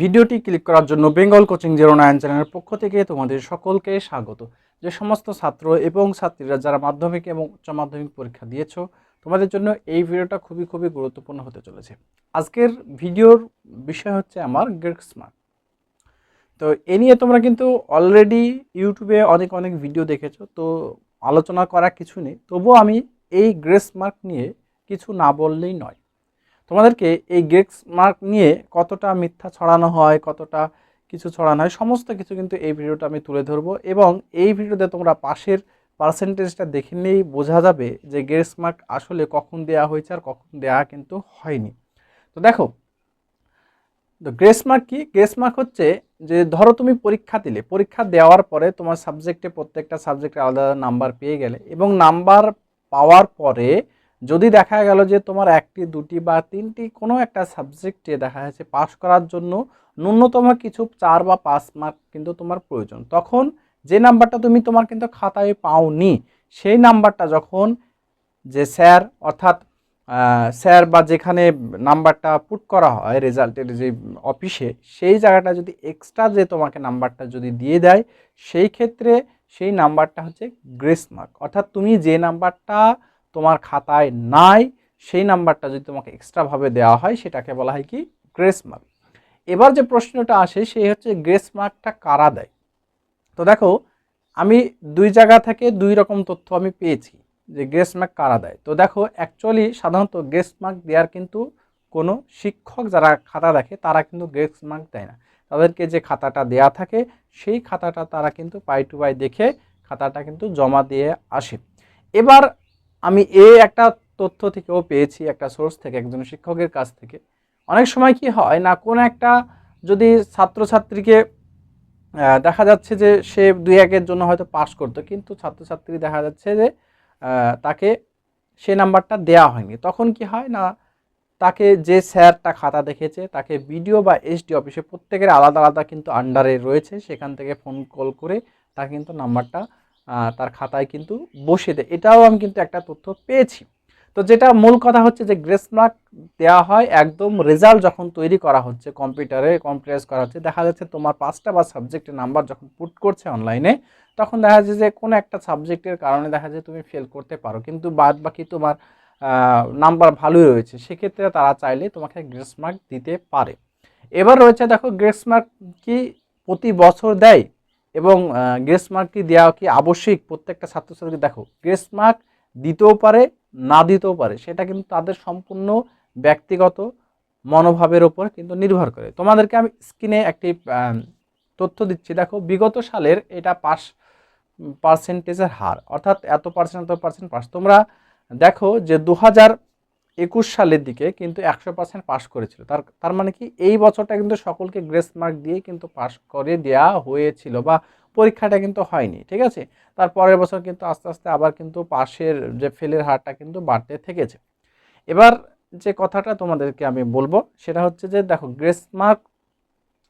ভিডিওটি ক্লিক করার জন্য বেঙ্গল কোচিং জিরো নাইন চ্যানেলের পক্ষ থেকে তোমাদের সকলকে স্বাগত। যে সমস্ত ছাত্র এবং ছাত্রীরা যারা মাধ্যমিক এবং উচ্চ মাধ্যমিক পরীক্ষা দিয়েছ, তোমাদের জন্য এই ভিডিওটা খুবই খুবই গুরুত্বপূর্ণ হতে চলেছে। আজকের ভিডিওর বিষয় হচ্ছে আমার মার্ক তো এ নিয়ে তোমরা কিন্তু অলরেডি ইউটিউবে অনেক অনেক ভিডিও দেখেছ, তো আলোচনা করা কিছু নেই। তবুও আমি এই গ্রেস মার্ক নিয়ে কিছু না বললেই নয়। তোমাদেরকে এই গ্রেক্স মার্ক নিয়ে কতটা মিথ্যা ছড়ানো হয়, কতটা কিছু ছড়ানো হয়, সমস্ত কিছু কিন্তু এই ভিডিওটা আমি তুলে ধরবো এবং এই ভিডিওতে তোমরা পাশের পার্সেন্টেজটা দেখে নিয়েই বোঝা যাবে যে গ্রেস মার্ক আসলে কখন দেয়া হয়েছে আর কখন দেয়া কিন্তু হয়নি। তো দেখো, তো গ্রেস মার্ক কি? গ্রেস মার্ক হচ্ছে যে ধরো তুমি পরীক্ষা দিলে, পরীক্ষা দেওয়ার পরে তোমার সাবজেক্টে প্রত্যেকটা সাবজেক্টে আলাদা আলাদা নাম্বার পেয়ে গেলে এবং নাম্বার পাওয়ার পরে যদি দেখা গেল যে তোমার একটি, দুটি বা তিনটি কোনো একটা সাবজেক্টে দেখা যাচ্ছে পাস করার জন্য ন্যূনতম কিছু চার বা পাঁচ মার্ক কিন্তু তোমার প্রয়োজন, তখন যে নাম্বারটা তুমি তোমার কিন্তু খাতায় পাওনি, সেই নাম্বারটা যখন যে স্যার অর্থাৎ স্যার বা যেখানে নাম্বারটা পুট করা হয় রেজাল্টের যে অফিসে সেই জায়গাটা যদি এক্সট্রা যে তোমাকে নাম্বারটা যদি দিয়ে দেয়, সেই ক্ষেত্রে সেই নাম্বারটা হচ্ছে গ্রেস মার্ক অর্থাৎ তুমি যে নাম্বারটা তোমার খাতায় নাই, সেই নাম্বারটা যদি তোমাকে এক্সট্রাভাবে দেওয়া হয়, সেটাকে বলা হয় কি? গ্রেস মার্ক এবার যে প্রশ্নটা আসে সেই হচ্ছে গ্রেস মার্কটা কারা দেয়? তো দেখো, আমি দুই জায়গা থেকে দুই রকম তথ্য আমি পেয়েছি যে গ্রেস মার্ক কারা দেয়। তো দেখো অ্যাকচুয়ালি সাধারণত গ্রেস মার্ক দেওয়ার কিন্তু কোনো শিক্ষক যারা খাতা দেখে, তারা কিন্তু গ্রেস মার্ক দেয় না। তাদেরকে যে খাতাটা দেয়া থাকে, সেই খাতাটা তারা কিন্তু পাই টু পাই দেখে খাতাটা কিন্তু জমা দিয়ে আসে। এবার আমি এ একটা তথ্য থেকেও পেয়েছি, একটা সোর্স থেকে, একজন শিক্ষকের কাছ থেকে। অনেক সময় কি হয় না, কোনো একটা যদি ছাত্রছাত্রীকে দেখা যাচ্ছে যে সে দুই একের জন্য হয়তো পাস করতো, কিন্তু ছাত্রছাত্রী দেখা যাচ্ছে যে তাকে সে নাম্বারটা দেয়া হয়নি। তখন কি হয় না, তাকে যে স্যারটা খাতা দেখেছে, তাকে বিডিও বা এসডি অফিসে প্রত্যেকের আলাদা আলাদা কিন্তু আন্ডারে রয়েছে, সেখান থেকে ফোন কল করে তাকে কিন্তু নাম্বারটা তার খাতায় কিন্তু বসিয়ে দেয়। এটাও আমি কিন্তু একটা তথ্য পেয়েছি। তো যেটা মূল কথা হচ্ছে যে গ্রেস মার্ক দেওয়া হয় একদম রেজাল্ট যখন তৈরি করা হচ্ছে কম্পিউটারে কম্পিউটারাইজ করা হচ্ছে দেখা যাচ্ছে তোমার পাঁচটা বা সাবজেক্টের নাম্বার যখন পুট করছে অনলাইনে তখন দেখা যাচ্ছে যে কোনো একটা সাবজেক্টের কারণে দেখা যায় তুমি ফেল করতে পারো। কিন্তু বাদ বাকি তোমার নাম্বার ভালোই রয়েছে। সেক্ষেত্রে তারা চাইলে তোমাকে গ্রেস মার্ক দিতে পারে। এবার রয়েছে দেখো গ্রেস মার্ক কি প্রতি বছর দেয়? এবং গ্রেস মার্ক কি দেওয়া কি আবশ্যিক? প্রত্যেকটা ছাত্রছাত্রী দেখো গ্রেস মার্ক দিতেও পারে, না দিতেও পারে, সেটা কিন্তু তাদের সম্পূর্ণ ব্যক্তিগত মনোভাবের ওপর কিন্তু নির্ভর করে। তোমাদেরকে আমি স্ক্রিনে একটি তথ্য দিচ্ছি। দেখো, বিগত সালের এটা পাস পার্সেন্টেজের হার, অর্থাৎ এত পার্সেন্ট এত পার্সেন্ট পাস। তোমরা দেখো যে দু হাজার একুশ সালের দিকে কিন্তু একশো পার্সেন্ট পাশ করেছিল। তার তার মানে কি এই বছরটা কিন্তু সকলকে গ্রেস মার্ক দিয়ে কিন্তু পাশ করে দেওয়া হয়েছিল বা পরীক্ষাটা কিন্তু হয়নি, ঠিক আছে? তার পরের বছর কিন্তু আস্তে আস্তে আবার কিন্তু পাশের যে ফেলের হারটা কিন্তু বাড়তে থেকেছে। এবার যে কথাটা তোমাদেরকে আমি বলব সেটা হচ্ছে যে দেখো, গ্রেস মার্ক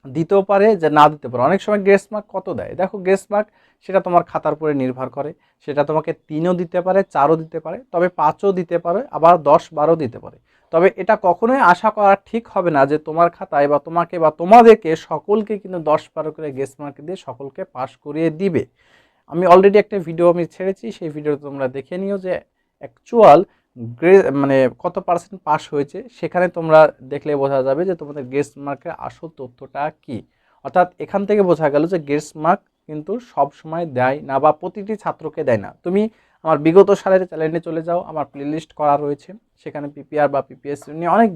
দিতেও পারে যে না দিতে পারে। অনেক সময় গ্রেস মার্ক কত দেয়? দেখো গ্রেস মার্ক সেটা তোমার খাতার উপরে নির্ভর করে। সেটা তোমাকে তিনও দিতে পারে, চারও দিতে পারে, তবে পাঁচও দিতে পারে, আবার দশ বারো দিতে পারে। তবে এটা কখনোই আশা করা ঠিক হবে না যে তোমার খাতায় বা তোমাকে বা তোমাদেরকে সকলকে কিন্তু দশ, বারো করে গ্রেস মার্ক দিয়ে সকলকে পাস করিয়ে দিবে। আমি অলরেডি একটা ভিডিও আমি ছেড়েছি, সেই ভিডিও তোমরা দেখে নিও যে অ্যাকচুয়াল মানে কত পার্সেন্ট পাস হয়েছে, সেখানে তোমরা দেখলে বোঝা যাবে যে তোমাদের গ্রেস মার্কের আসল তথ্যটা কি। অর্থাৎ এখান থেকে বোঝা গেল যে গ্রেস মার্ক কিন্তু সব সময় দেয় না বা প্রতিটি ছাত্রকে দেয় না। তুমি আমার বিগত সালের চ্যানেলে চলে যাও, আমার প্লেলিস্ট করা রয়েছে, সেখানে পিপিআর বা পিপিএস নিয়ে অনেক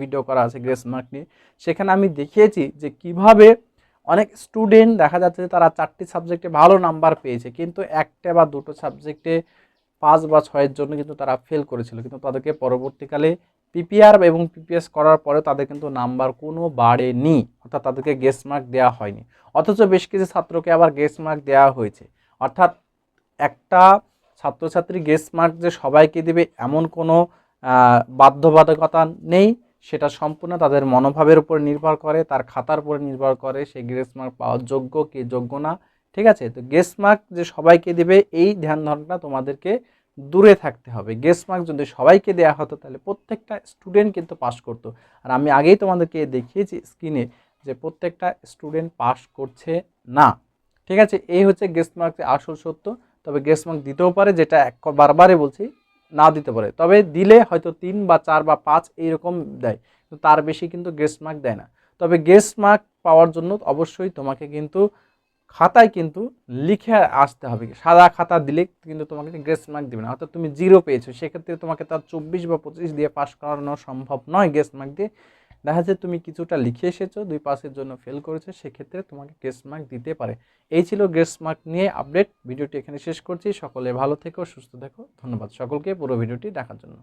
ভিডিও করা আছে গ্রেস মার্ক নিয়ে। সেখানে আমি দেখিয়েছি যে কীভাবে অনেক স্টুডেন্ট দেখা যাচ্ছে তারা চারটি সাবজেক্টে ভালো নাম্বার পেয়েছে, কিন্তু একটা বা দুটো সাবজেক্টে পাঁচ বা ছয়ের জন্য কিন্তু তারা ফেল করেছিল। কিন্তু তাদেরকে পরবর্তীকালে পিপিআর এবং পিপিএস করার পরে তাদের কিন্তু নাম্বার কোনো বাড়েনি, অর্থাৎ তাদেরকে গেস মার্ক দেওয়া হয়নি। অথচ বেশ কিছু ছাত্রকে আবার গেস মার্ক দেওয়া হয়েছে। অর্থাৎ একটা ছাত্রছাত্রী গেস মার্ক যে সবাইকে দেবে এমন কোনো বাধ্যবাধকতা নেই। সেটা সম্পূর্ণ তাদের মনোভাবের উপর নির্ভর করে, তার খাতার উপর নির্ভর করে। সে গ্রেস মার্ক পাওয়ার যোগ্য কি যোগ্য না ঠিক আছে? তো গেস মার্ক যে সবাইকে দেবে, এই ধ্যান ধারণা তোমাদেরকে দূরে থাকতে হবে। গেস মার্ক যদি সবাইকে দেওয়া হতো, তাহলে প্রত্যেকটা স্টুডেন্ট কিন্তু পাস করতো। আর আমি আগেই তোমাদেরকে দেখিয়েছি স্ক্রিনে যে প্রত্যেকটা স্টুডেন্ট পাস করছে না। ঠিক আছে? এই হচ্ছে গেস্ট মার্কের আসল সত্য। তবে গেস্ট মার্ক দিতেও পারে, যেটা এক বারবারই বলছি, না দিতে পারে। তবে দিলে হয়তো তিন বা চার বা পাঁচ এইরকম দেয়। তার বেশি কিন্তু গেস্ট মার্ক দেয় না। তবে গেস্ট মার্ক পাওয়ার জন্য অবশ্যই তোমাকে কিন্তু খাতায় কিন্তু লিখে আসতে হবে। সাদা খাতা দিলে কিন্তু তোমাকে গেস্ট মার্ক দিবে না। অর্থাৎ তুমি জিরো পেয়েছ, সেক্ষেত্রে তোমাকে তার চব্বিশ বা পঁচিশ দিয়ে পাশ করানো সম্ভব নয় গেস্ট মার্ক দিয়ে। দেখা যাচ্ছে তুমি কিছুটা লিখে এসেছ, দুই পাসের জন্য ফেল করেছ, সেক্ষেত্রে তোমাকে গেস্ট মার্ক দিতে পারে। এই ছিল গেস্ট মার্ক নিয়ে আপডেট ভিডিওটি এখানে শেষ করছি। সকলে ভালো থেকো, সুস্থ থেকো। ধন্যবাদ সকলকে। পুরো ভিডিওটি দেখার জন্য।